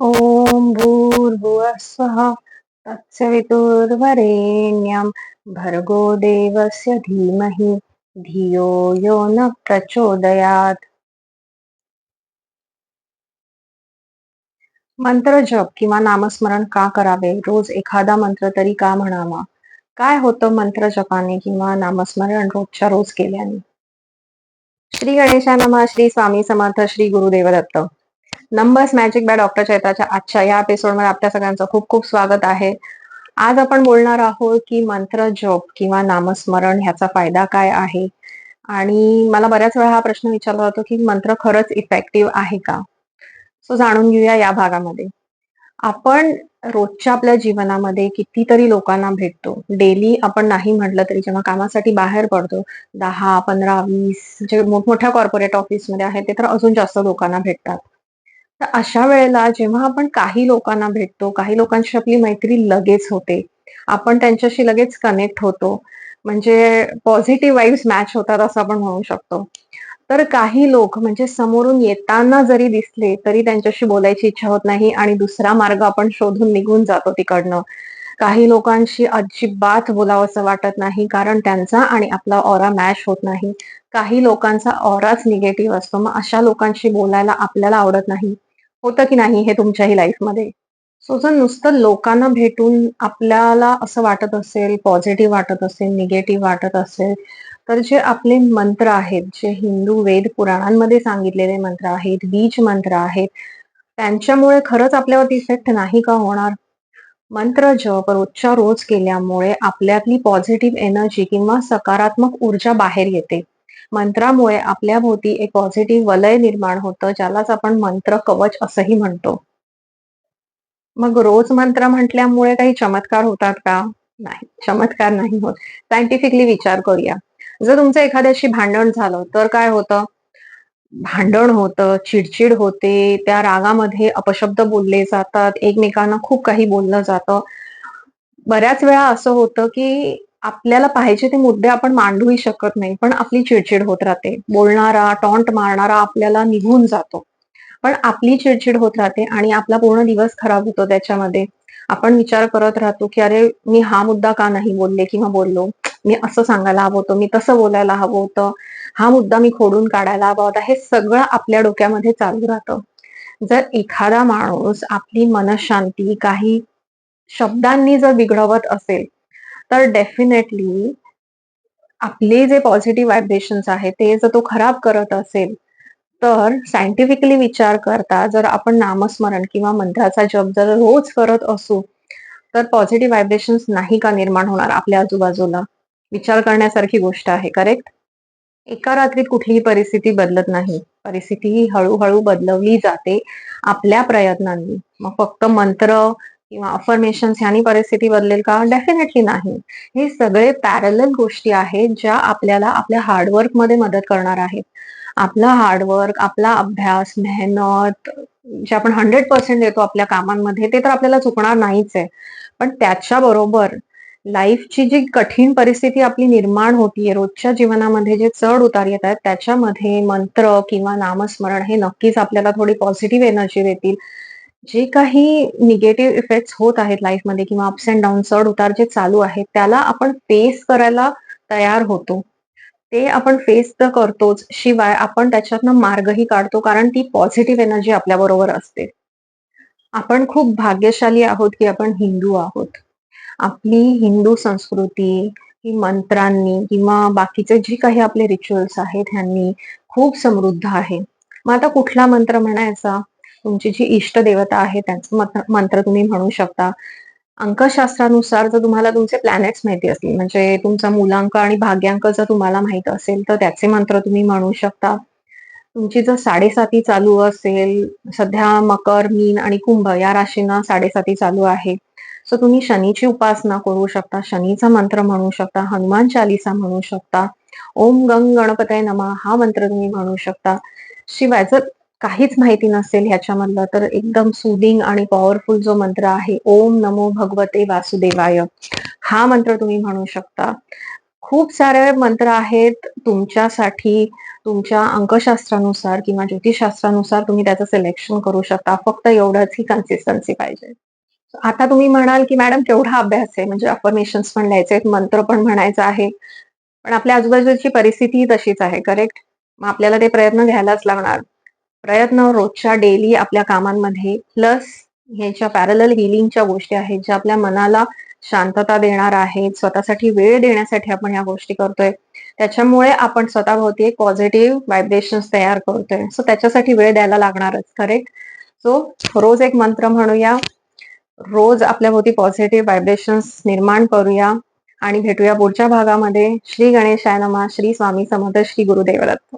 ॐ भूर्भुवः स्वः तत्सवितुर्वरेण्यं भर्गो देवस्य धीमहि धियो यो न प्रचोदयात्। मंत्र जप किंवा नामस्मरण का करावे? रोज एखादा मंत्र तरी का म्हणावा? काय होतं मंत्र जपाने किंवा नामस्मरण रोजच्या रोज केल्याने? श्री गणेशा नमा Shri Swami Samarth Shri Gurudev Datta numbers magic by doctor चैत्राच्या आजच्या या एपिसोडमध्ये आपल्या सगळ्यांचं खूप खूप स्वागत आहे. आज आपण बोलणार आहोत की मंत्र जप किंवा नामस्मरण ह्याचा फायदा काय आहे? आणि मला बऱ्याच वेळा हा प्रश्न विचारला जातो की मंत्र खरंच इफेक्टिव्ह आहे का? सो जाणून घेऊया या भागामध्ये. आपण रोजच्या आपल्या जीवनामध्ये कितीतरी लोकांना भेटतो. डेली आपण नाही म्हटलं तरी जेव्हा कामासाठी बाहेर पडतो दहा पंधरा वीस जे मोठमोठ्या कॉर्पोरेट ऑफिसमध्ये आहे ते तर अजून जास्त लोकांना भेटतात. तर अशा वेळेला जेव्हा आपण काही लोकांना भेटतो काही लोकांशी आपली मैत्री लगेच होते. आपण त्यांच्याशी लगेच कनेक्ट होतो. म्हणजे पॉझिटिव्ह वाईब्स मॅच होतात असं आपण म्हणू शकतो. तर काही लोक म्हणजे समोरून येताना जरी दिसले तरी त्यांच्याशी बोलायची इच्छा होत नाही आणि दुसरा मार्ग आपण शोधून निघून जातो तिकडनं. काही लोकांशी अजिबात बोलावंसं वाटत नाही कारण त्यांचा आणि आपला ऑरा मॅच होत नाही. काही लोकांचा ऑराच निगेटिव्ह असतो. मग अशा लोकांशी बोलायला आपल्याला आवडत नाही. होतं की नाही हे तुमच्याही लाईफमध्ये? सो जर नुसतं लोकांना भेटून आपल्याला असं वाटत असेल पॉझिटिव्ह वाटत असेल निगेटिव्ह वाटत असेल तर जे आपले मंत्र आहेत जे हिंदू वेद पुराणांमध्ये सांगितलेले मंत्र आहेत बीज मंत्र आहेत त्यांच्यामुळे खरंच आपल्यावरती इफेक्ट नाही का होणार? मंत्र जप रोजच्या रोज केल्यामुळे आपल्यातली पॉझिटिव्ह एनर्जी किंवा सकारात्मक ऊर्जा बाहेर येते. मंत्रामुळे आपल्या भोवती एक पॉझिटिव्ह वलय निर्माण होतं ज्यालाच आपण मंत्र कवच असंही म्हणतो. मग रोज मंत्र म्हटल्यामुळे काही चमत्कार होतात का? नाही चमत्कार नाही होत. सायंटिफिकली विचार करूया. जर तुमचं एखाद्याशी भांडण झालं तर काय होतं? भांडण होतं चिडचिड होते त्या रागामध्ये अपशब्द बोलले जातात एकमेकांना खूप काही बोललं जातं. बऱ्याच वेळा असं होतं की आपल्याला पाहिजे ते मुद्दे आपण मांडूही शकत नाही पण आपली चिडचिड होत राहते. बोलणारा टॉन्ट मारणारा आपल्याला निघून जातो. पण आपली चिडचिड होत राहते आणि आपला पूर्ण दिवस खराब होतो त्याच्यामध्ये. आपण विचार करत राहतो की अरे मी हा मुद्दा का नाही बोलले किंवा बोललो? मी असं सांगायला हवं होतं मी तसं बोलायला हवं होतं. हा मुद्दा मी खोडून काढायला हवा होता. हे सगळं आपल्या डोक्यामध्ये चालू राहतं. जर एखादा माणूस आपली मनशांती काही शब्दांनी जर बिघडवत असेल तर डेफिनेटली आपले जे पॉझिटिव्ह व्हायब्रेशन्स आहेत ते जर तो खराब करत असेल तर सायंटिफिकली विचार करता जर आपण नामस्मरण किंवा मंत्राचा जप जर रोज करत असू तर पॉझिटिव्ह व्हायब्रेशन्स नाही का निर्माण होणार आपल्या आजूबाजूला? विचार करण्यासारखी गोष्ट आहे करेक्ट एका रात्रीत कुठलीही परिस्थिती बदलत नाही. परिस्थिती ही हळूहळू बदलवली जाते आपल्या प्रयत्नांनी. मग फक्त मंत्र किंवा अफर्मेशन ह्यानी परिस्थिती बदलेल का? डेफिनेटली नाही. हे सगळे पॅरल गोष्टी आहेत ज्या आपल्याला आपल्या हार्डवर्कमध्ये मदत करणार आहेत. आपला हार्डवर्क आपला अभ्यास मेहनत जे आपण हंड्रेड पर्सेंट देतो आपल्या कामांमध्ये ते तर आपल्याला चुकणार नाहीच आहे. पण त्याच्या बरोबर लाईफची जी कठीण परिस्थिती आपली निर्माण होतीये रोजच्या जीवनामध्ये जे चढ उतार येत आहेत त्याच्यामध्ये मंत्र किंवा नामस्मरण हे नक्कीच आपल्याला थोडी पॉझिटिव्ह एनर्जी देतील. जे काही निगेटिव्ह इफेक्ट्स होत आहेत लाईफमध्ये किंवा अप्स अँड डाऊन चढ उतार जे चालू आहेत त्याला आपण फेस करायला तयार होतो. ते आपण फेस तर करतोच शिवाय आपण त्याच्यातनं मार्गही काढतो कारण ती पॉझिटिव्ह एनर्जी आपल्या बरोबर असते. आपण खूप भाग्यशाली आहोत की आपण हिंदू आहोत. आपली हिंदू संस्कृती ही मंत्रांनी किंवा बाकीचे जे काही आपले रिच्युअल्स आहेत ह्यांनी खूप समृद्ध आहे. मग आता कुठला मंत्र म्हणायचा? तुमची जी इष्ट देवता आहे त्यांचं मंत्र तुम्ही म्हणू शकता. अंकशास्त्रानुसार जर तुम्हाला तुमचे प्लॅनेट्स माहिती असतील म्हणजे तुमचा मुलांक आणि भाग्यांक जर तुम्हाला माहीत असेल तर त्याचे मंत्र तुम्ही म्हणू शकता. तुमची जर साडेसाती चालू असेल सध्या मकर मीन आणि कुंभ या राशींना साडेसाती चालू आहे. सो तुम्ही शनीची उपासना करू शकता शनीचा मंत्र म्हणू शकता हनुमान चालिसा म्हणू शकता ओम गंग गणपतय नमा हा मंत्र तुम्ही म्हणू शकता. शिवाय जर काहीच माहिती नसेल ह्याच्यामधलं तर एकदम सुदिंग आणि पॉवरफुल जो मंत्र आहे ओम नमो भगवते वासुदेवाय हा मंत्र तुम्ही म्हणू शकता. खूप सारे मंत्र आहेत तुमच्यासाठी तुमच्या अंकशास्त्रानुसार किंवा ज्योतिषशास्त्रानुसार तुम्ही त्याचं सिलेक्शन करू शकता. फक्त एवढंच ही कन्सिस्टन्सी पाहिजे. आता तुम्ही म्हणाल की मॅडम केवढा अभ्यास आहे? म्हणजे अफर्मेशन्स पण लिहायचे आहेत मंत्र पण म्हणायचं आहे. पण आपल्या आजूबाजूची परिस्थिती तशीच आहे करेक्ट मग आपल्याला ते प्रयत्न घ्यायलाच लागणार. प्रयत्न रोजच्या डेली आपल्या कामांमध्ये प्लस ह्याच्या पॅरल हिलिंगच्या गोष्टी आहेत ज्या आपल्या मनाला शांतता देणार आहेत स्वतःसाठी वेळ देण्यासाठी आपण ह्या गोष्टी करतोय त्याच्यामुळे आपण स्वतःभोवती एक पॉझिटिव्ह व्हायब्रेशन्स तयार करतोय. सो त्याच्यासाठी वेळ द्यायला लागणारच करेक्ट सो रोज एक मंत्र म्हणूया रोज आपल्या भोवती पॉझिटिव्ह व्हायब्रेशन्स निर्माण करूया आणि भेटूया पुढच्या भागामध्ये. श्री गणेशाय नमा श्री स्वामी समर्थ श्री गुरुदेव दत्त